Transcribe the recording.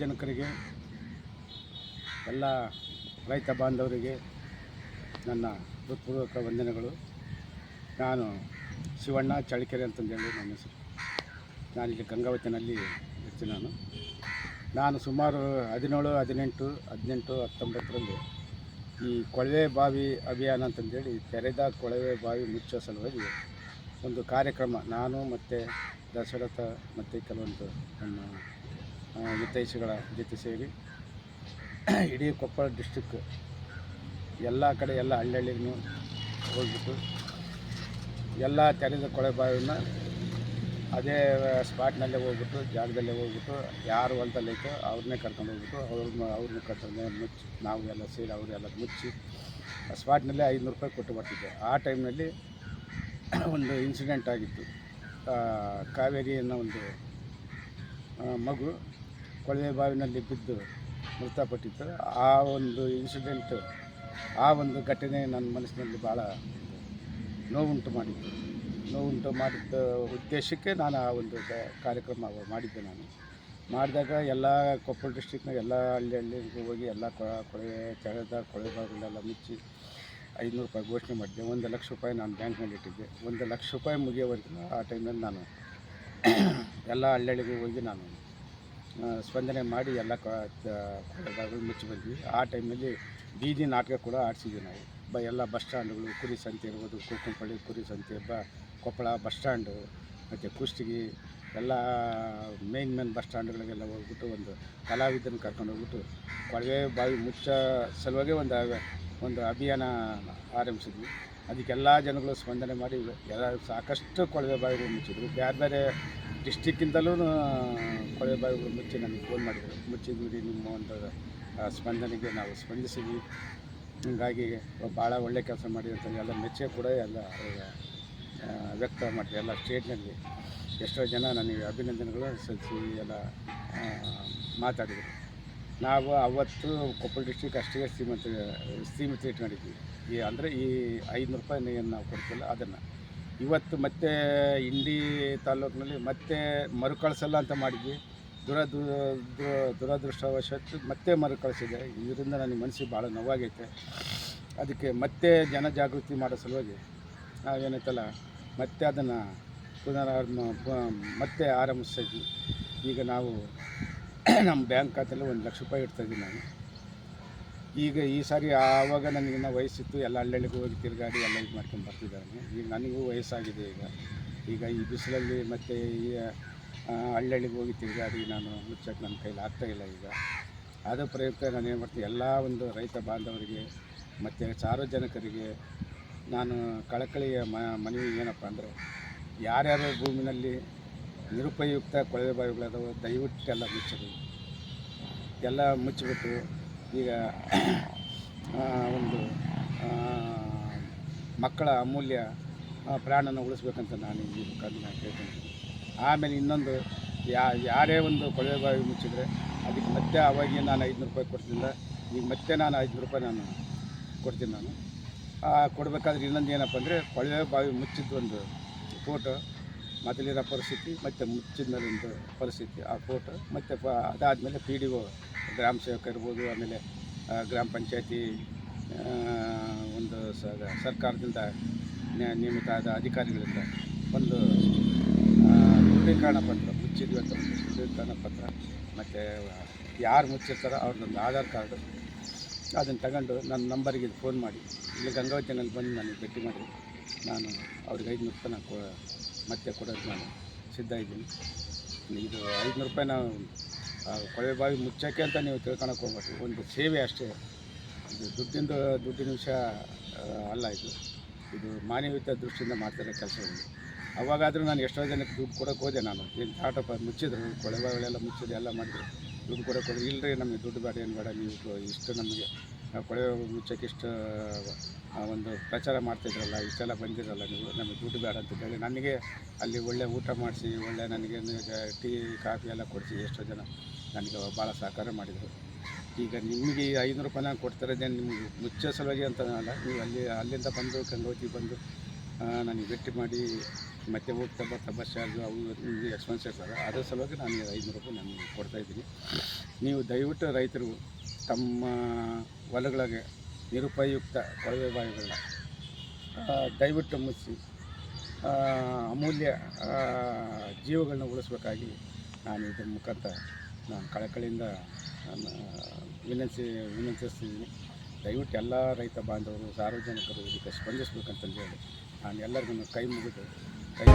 ಸಾರ್ವಜನಿಕರಿಗೆ ಎಲ್ಲ ರೈತ ಬಾಂಧವರಿಗೆ ನನ್ನ ಹೃತ್ಪೂರ್ವಕ ವಂದನೆಗಳು. ನಾನು ಶಿವಣ್ಣ ಚಳಿಕೆರೆ ಅಂತಂದೇಳಿ ನನ್ನ ಹೆಸರು. ನಾನಿಲ್ಲಿ ಗಂಗಾವತಿನಲ್ಲಿ ಇರ್ತೀನಿ ನಾನು. ನಾನು ಸುಮಾರು ಹದಿನೇಳು, ಹದಿನೆಂಟು ಹದಿನೆಂಟು, ಹತ್ತೊಂಬತ್ತರಲ್ಲಿ ಈ ಕೊಳವೆ ಬಾವಿ ಅಭಿಯಾನ ಅಂತಂದೇಳಿ ತೆರೆದ ಕೊಳವೆ ಬಾವಿ ಮುಚ್ಚೋ ಸಲುವಾಗಿ ಒಂದು ಕಾರ್ಯಕ್ರಮ ನಾನು ಮತ್ತು ದಶರಥ ಮತ್ತು ಕೆಲವೊಂದು ನಮ್ಮ ಹಿತೈಷಿಗಳ ಜೊತೆ ಸೇರಿ ಇಡೀ ಕೊಪ್ಪಳ ಡಿಸ್ಟಿಕ್ ಎಲ್ಲ ಕಡೆ ಎಲ್ಲ ಹಳ್ಳಿಗೂ ಹೋಗ್ಬಿಟ್ಟು ಎಲ್ಲ ತೆರೆದ ಕೊಳೆ ಬಾವಿನ ಅದೇ ಸ್ಪಾಟ್ನಲ್ಲೇ ಹೋಗ್ಬಿಟ್ಟು, ಜಾಗದಲ್ಲೇ ಹೋಗ್ಬಿಟ್ಟು, ಯಾರು ಹೊಲದಲ್ಲೈತೋ ಅವ್ರನ್ನೇ ಕರ್ಕೊಂಡು ಹೋಗ್ಬಿಟ್ಟು, ಅವ್ರನ್ನ ಅವ್ರನ್ನ ಕರ್ಕೊಂಡು ಮುಚ್ಚಿ, ನಾವು ಎಲ್ಲ ಸೇರಿ ಅವರೆಲ್ಲ ಮುಚ್ಚಿ ಸ್ಪಾಟ್ನಲ್ಲೇ ಐನೂರು ರೂಪಾಯಿ ಕೊಟ್ಟು ಬರ್ತಿದ್ದೆ. ಆ ಟೈಮ್ನಲ್ಲಿ ಒಂದು ಇನ್ಸಿಡೆಂಟ್ ಆಗಿತ್ತು. ಕಾವೇರಿ ಅನ್ನೋ ಒಂದು ಮಗು ಕೊಳವೆ ಬಾವಿನಲ್ಲಿ ಬಿದ್ದು ಮೃತಪಟ್ಟಿತ್ತು ಆ ಒಂದು ಇನ್ಸಿಡೆಂಟ್ ಆ ಒಂದು ಘಟನೆ ನನ್ನ ಮನಸ್ಸಿನಲ್ಲಿ ಭಾಳ ನೋವುಂಟು ಮಾಡಿತ್ತು. ನೋವುಂಟು ಮಾಡಿದ್ದ ಉದ್ದೇಶಕ್ಕೆ ನಾನು ಆ ಒಂದು ಕಾರ್ಯಕ್ರಮ ಮಾಡಿದ್ದೆ ನಾನು. ಮಾಡಿದಾಗ ಎಲ್ಲ ಕೊಪ್ಪಳ ಡಿಸ್ಟಿಕ್ನಾಗ ಎಲ್ಲ ಹಳ್ಳಿ ಹಳ್ಳಿಗೂ ಹೋಗಿ ಎಲ್ಲ ಕೊಳ- ಕೊಳವೆ ತೆರೆದ ಕೊಳವೆ ಬಾವಿಗಳೆಲ್ಲ ಮುಚ್ಚಿ ಐನೂರು ರೂಪಾಯಿ ಘೋಷಣೆ ಮಾಡಿದ್ದೆ ಒಂದು ಲಕ್ಷ ರೂಪಾಯಿ ನಾನು ಬ್ಯಾಂಕ್ನಲ್ಲಿ ಇಟ್ಟಿದ್ದೆ. ಒಂದು ಲಕ್ಷ ರೂಪಾಯಿ ಮುಗಿಯೋವರೆಗೂ ಆ ಟೈಮಲ್ಲಿ ನಾನು ಎಲ್ಲ ಹಳ್ಳಿಗೂ ಹೋಗಿ ನಾನು ಸ್ಪಂದನೆ ಮಾಡಿ ಎಲ್ಲ ಕೊಳಗಳು ಮುಚ್ಚಿ ಬಂದ್ವಿ. ಆ ಟೈಮಲ್ಲಿ ಬೀದಿ ನಾಟಕ ಕೂಡ ಆಡಿಸಿದ್ವಿ ನಾವು. ಬ, ಎಲ್ಲ ಬಸ್ ಸ್ಟ್ಯಾಂಡ್ಗಳು, ಕುರಿ ಸಂತೆ ಇರ್ಬೋದು ಕುಕ್ಕಂಪಳ್ಳಿ ಕುರಿ ಸಂತೆ, ಬ, ಕೊಪ್ಪಳ ಬಸ್ ಸ್ಟ್ಯಾಂಡು, ಮತ್ತು ಕುಷ್ಟಗಿ, ಎಲ್ಲ ಮೇನ್ ಮೇನ್ ಬಸ್ ಸ್ಟ್ಯಾಂಡ್ಗಳಿಗೆಲ್ಲ ಹೋಗ್ಬಿಟ್ಟು ಒಂದು ಕಲಾವಿದನ ಕರ್ಕೊಂಡು ಹೋಗ್ಬಿಟ್ಟು ಕೊಳವೆ ಬಾವಿ ಮುಚ್ಚ ಸಲುವಾಗೆ ಒಂದು ಒಂದು ಅಭಿಯಾನ ಆರಂಭಿಸಿದ್ವಿ. ಅದಕ್ಕೆಲ್ಲ ಜನಗಳು ಸ್ಪಂದನೆ ಮಾಡಿ ಎಲ್ಲ ಸಾಕಷ್ಟು ಕೊಳವೆ ಬಾವಿಗಳು ಮುಚ್ಚಿದ್ರು. ಬೇರೆ ಬೇರೆ ಡಿಸ್ಟಿಕ್ಕಿಂದಲೂ ಕೊಳವೆ ಬಾವಿಗಳು ಮುಚ್ಚಿ ನಮಗೆ ಫೋನ್ ಮಾಡಿದರು. ಮುಚ್ಚಿದ್ವಿ ನಿಮ್ಮ ಒಂದು ಸ್ಪಂದನೆಗೆ ನಾವು ಸ್ಪಂದಿಸಿದ್ವಿ. ಹೀಗಾಗಿ ಭಾಳ ಒಳ್ಳೆ ಕೆಲಸ ಮಾಡಿ ಅಂತ ಎಲ್ಲ ಮೆಚ್ಚೆ ಕೂಡ ಎಲ್ಲ ವ್ಯಕ್ತ ಮಾಡಿದೆ ಎಲ್ಲ ಸ್ಟೇಟ್ನಲ್ಲಿ ಎಷ್ಟೋ ಜನ ನನಗೆ ಅಭಿನಂದನೆಗಳು ಸಲ್ಲಿಸಿ ಎಲ್ಲ ಮಾತಾಡಿದರು. ನಾವು ಅವತ್ತು ಕೊಪ್ಪಳ ಡಿಸ್ಟಿಕ್ ಅಷ್ಟೇ ಸೀಮಿತ ಸೀಮಿತ ಇಟ್ಕೊಂಡಿದ್ವಿ. ಈ ಅಂದರೆ ಈ ಐದುನೂರು ರೂಪಾಯಿ ಏನು ನಾವು ಕೊಡ್ತಿಲ್ಲ, ಅದನ್ನು. ಇವತ್ತು ಮತ್ತೆ ಇಂಡಿ ತಾಲೂಕಿನಲ್ಲಿ ಮತ್ತೆ ಮರುಕಳಿಸಲ್ಲ ಅಂತ ಮಾಡಿದ್ವಿ. ದುರದು ದುರದೃಷ್ಟವಶತ್ತು ದುರದೃಷ್ಟವಶಾತ್ ಮತ್ತೆ ಮರುಕಳಿಸಿದೆ. ಇದರಿಂದ ನನಗೆ ಮನಸ್ಸಿಗೆ ಭಾಳ ನೋವಾಗೈತೆ. ಅದಕ್ಕೆ ಮತ್ತೆ ಜನ ಜಾಗೃತಿ ಮಾಡೋ ಸಲುವಾಗಿ ನಾವೇನೈತಲ್ಲ ಮತ್ತೆ ಅದನ್ನು ಪುನರಾರಂಭ ಮತ್ತೆ ಆರಂಭಿಸಿದ್ವಿ ಈಗ ನಾವು ನಮ್ಮ ಬ್ಯಾಂಕ್ ಖಾತೆಯಲ್ಲಿ ಒಂದು ಲಕ್ಷ ರೂಪಾಯಿ ಇಡ್ತಾಯಿದ್ದೀನಿ ನಾನು. ಈಗ ಈ ಸಾರಿ ಆವಾಗ ನನಗಿನ್ನ ವಯಸ್ಸಿತ್ತು, ಎಲ್ಲ ಹಳ್ಳಿಗೆ ಹೋಗಿ ತಿರುಗಾಡಿ ಎಲ್ಲ ಇದು ಮಾಡ್ಕೊಂಡು ಬರ್ತಿದ್ದಾನೆ. ಈಗ ನನಗೂ ವಯಸ್ಸಾಗಿದೆ ಈಗ. ಈಗ ಈ ಬಿಸಿಲಲ್ಲಿ ಮತ್ತು ಈ ಹಳ್ಳಿಗೆ ಹೋಗಿ ತಿರುಗಾಡಿ ನಾನು ಮುಚ್ಚಕ್ಕೆ ನನ್ನ ಕೈಲಿ ಆಗ್ತಾಯಿಲ್ಲ ಈಗ. ಅದು ಪ್ರಯುಕ್ತ ನಾನು ಏನು ಮಾಡ್ತೀನಿ, ಎಲ್ಲ ಒಂದು ರೈತ ಬಾಂಧವರಿಗೆ ಮತ್ತು ಸಾರ್ವಜನಿಕರಿಗೆ ನಾನು ಕಳಕಳಿಯ ಮ, ಮನವಿ ಏನಪ್ಪ ಅಂದರೆ, ಯಾರ್ಯಾರ ಭೂಮಿನಲ್ಲಿ ನಿರುಪಯುಕ್ತ ಕೊಳವೆ ಬಾವಿಗಳಾದವೋ ದಯವಿಟ್ಟು ಎಲ್ಲ ಮುಚ್ಚಿದ್ವಿ ಎಲ್ಲ ಮುಚ್ಚಿಬಿಟ್ಟು ಈಗ ಒಂದು ಮಕ್ಕಳ ಅಮೂಲ್ಯ ಪ್ರಾಣನ ಉಳಿಸ್ಬೇಕಂತ ನಾನು ಈ ಮುಖಾಂತರ ನಾನು ಕೇಳ್ತೀನಿ ಆಮೇಲೆ ಇನ್ನೊಂದು, ಯಾ, ಯಾರೇ ಒಂದು ಕೊಳವೆ ಬಾವಿ ಮುಚ್ಚಿದ್ರೆ ಅದಕ್ಕೆ ಮತ್ತೆ ಅವಾಗ ನಾನು ಐದುನೂರು ರೂಪಾಯಿ ಕೊಡ್ತಿಲ್ಲ. ಈಗ ಮತ್ತೆ ನಾನು ಐದುನೂರು ರೂಪಾಯಿ ನಾನು ಕೊಡ್ತೀನಿ ನಾನು. ಕೊಡಬೇಕಾದ್ರೆ ಇನ್ನೊಂದು ಏನಪ್ಪ ಅಂದರೆ ಕೊಳವೆ ಬಾವಿ ಮುಚ್ಚಿದ್ದು ಒಂದು ಫೋಟೋ. ಮೊದಲಿರೋ ಪರಿಸ್ಥಿತಿ, ಮತ್ತು ಮುಚ್ಚಿದ ಮೇಲಿಂದು ಪರಿಸ್ಥಿತಿ, ಆ ಕೋರ್ಟ್ ಮತ್ತು ಪ, ಅದಾದಮೇಲೆ ಪಿ ಡಿ ಒ ಗ್ರಾಮ ಸೇವಕ ಇರ್ಬೋದು, ಆಮೇಲೆ ಗ್ರಾಮ ಪಂಚಾಯತಿ ಒಂದು ಸರ್ಕಾರದಿಂದ ನಿಯಮಿತ ಆದ ಅಧಿಕಾರಿಗಳಿಂದ ಒಂದು ದೃಢೀಕರಣ ಪತ್ರ ಮುಚ್ಚಿದ್ವಿ ಅಂತ ಒಂದು ದೃಢೀಕರಣ ಪತ್ರ ಮತ್ತು ಯಾರು ಮುಚ್ಚಿರ್ತಾರೋ ಅವ್ರದ್ದೊಂದು ಆಧಾರ್ ಕಾರ್ಡು, ಅದನ್ನು ತಗೊಂಡು ನನ್ನ ನಂಬರಿಗೆ ಫೋನ್ ಮಾಡಿ. ಇಲ್ಲಿ ಗಂಗಾವತಿನಲ್ಲಿ ಬಂದು ನನಗೆ ಭೇಟಿ ಮಾಡಿ. ನಾನು ಅವ್ರಿಗೆ ಐದು ರೂಪಾಯಿ ನಾನು ಮತ್ತೆ ಕೊಡೋದು ನಾನು. ಸಿದ್ಧ ಇದ್ದೀನಿ. ಇದು ಐದುನೂರು ರೂಪಾಯಿ ನಾವು ಕೊಳವೆ ಬಾವಿ ಮುಚ್ಚೋಕ್ಕೆ ಅಂತ ನೀವು ತಿಳ್ಕೊಳಕ್ಕೆ ಹೋಗ್ಬೇಕು ಒಂದು ಸೇವೆ ಅಷ್ಟೇ. ಇದು ದುಡ್ಡಿಂದ, ದುಡ್ಡಿನ ವಿಷಯ ಅಲ್ಲ ಇದು. ಇದು ಮಾನವೀಯತೆ ದೃಷ್ಟಿಯಿಂದ ಮಾಡ್ತಾರೆ ಕೆಲಸ ಇದು. ಅವಾಗಾದರೂ ನಾನು ಎಷ್ಟೋ ಜನಕ್ಕೆ ದುಡ್ಡು ಕೊಡೋಕೆ ಹೋದೆ ನಾನು. ಏನು ಚಾಟಪ್ಪ ಮುಚ್ಚಿದ್ರು, ಕೊಳವೆ ಬಾವಿಗಳೆಲ್ಲ ಮುಚ್ಚಿದ್ರು, ಎಲ್ಲ ಮಾಡಿದ್ರು. ದುಡ್ಡು ಕೊಡೋಕೆ ಹೋದ್ರೆ ಇಲ್ಲರಿ ನಮಗೆ ದುಡ್ಡು ಬೇಡ, ಏನು ಬೇಡ, ನೀವು ಇಷ್ಟು ನಮಗೆ ಇಷ್ಟು ಆ, ಒಂದು ಪ್ರಚಾರ ಮಾಡ್ತಿದ್ರಲ್ಲ ಇಷ್ಟೆಲ್ಲ ಬಂದಿರಲ್ಲ ನೀವು ನಮಗೆ ದುಡ್ಡು ಬೇಡ ಅಂತ ಹೇಳಿ ನನಗೆ ಅಲ್ಲಿ ಒಳ್ಳೆ ಊಟ ಮಾಡಿಸಿ ಒಳ್ಳೆ ನನಗೆ ಟೀ ಕಾಫಿ ಎಲ್ಲ ಕೊಡಿಸಿ ಎಷ್ಟೋ ಜನ ನನಗೆ ಭಾಳ ಸಹಕಾರ ಮಾಡಿದರು. ಈಗ ನಿಮಗೆ ಐನೂರು ರೂಪಾಯಿ ಕೊಡ್ತಾರೆ ನಿಮ್ಗೆ ಮುಚ್ಚೋ ಸಲುವಾಗಿ ಅಂತ ಅಲ್ಲ ನೀವು ಅಲ್ಲಿ ಅಲ್ಲಿಂದ ಬಂದು ಗಂಗೋತಿ ಬಂದು ನನಗೆ ಭೇಟಿ ಮಾಡಿ ಮತ್ತೆ ಹೋಗ್ತಾ ಬರ್ತಾ ಬಸ್ ಚಾರ್ಜು ಅವು ನಿಮಗೆ ಎಕ್ಸ್ಪೆನ್ಸ್ ಇರ್ತದೆ ಅದ್ರ ಸಲುವಾಗಿ ನಾನು ಐನೂರು ರೂಪಾಯಿ ನಾನು ಕೊಡ್ತಾಯಿದ್ದೀನಿ ನೀವು ದಯವಿಟ್ಟು ರೈತರು ತಮ್ಮ ಹೊಲಗಳಿಗೆ ನಿರುಪಯುಕ್ತ ಕೊಳವೆ ಬಾವಿಗಳನ್ನ ದಯವಿಟ್ಟು ಮುಚ್ಚಿ ಅಮೂಲ್ಯ ಜೀವಗಳನ್ನ ಉಳಿಸ್ಬೇಕಾಗಿ ನಾನು ಇದ್ರ ಮುಖಾಂತರ ನಾನು ಕಳಕಳಿಯಿಂದ ನಾನು ವಿನಂತಿ, ವಿನಂತಿಸ್ತಿದ್ದೀನಿ. ದಯವಿಟ್ಟು ಎಲ್ಲ ರೈತ ಬಾಂಧವರು, ಸಾರ್ವಜನಿಕರು ಇದಕ್ಕೆ ಸ್ಪಂದಿಸ್ಬೇಕಂತಂದು ಹೇಳಿ ನಾನು ಎಲ್ಲರಿಗೂ ಕೈ ಮುಗಿದು ಕೈ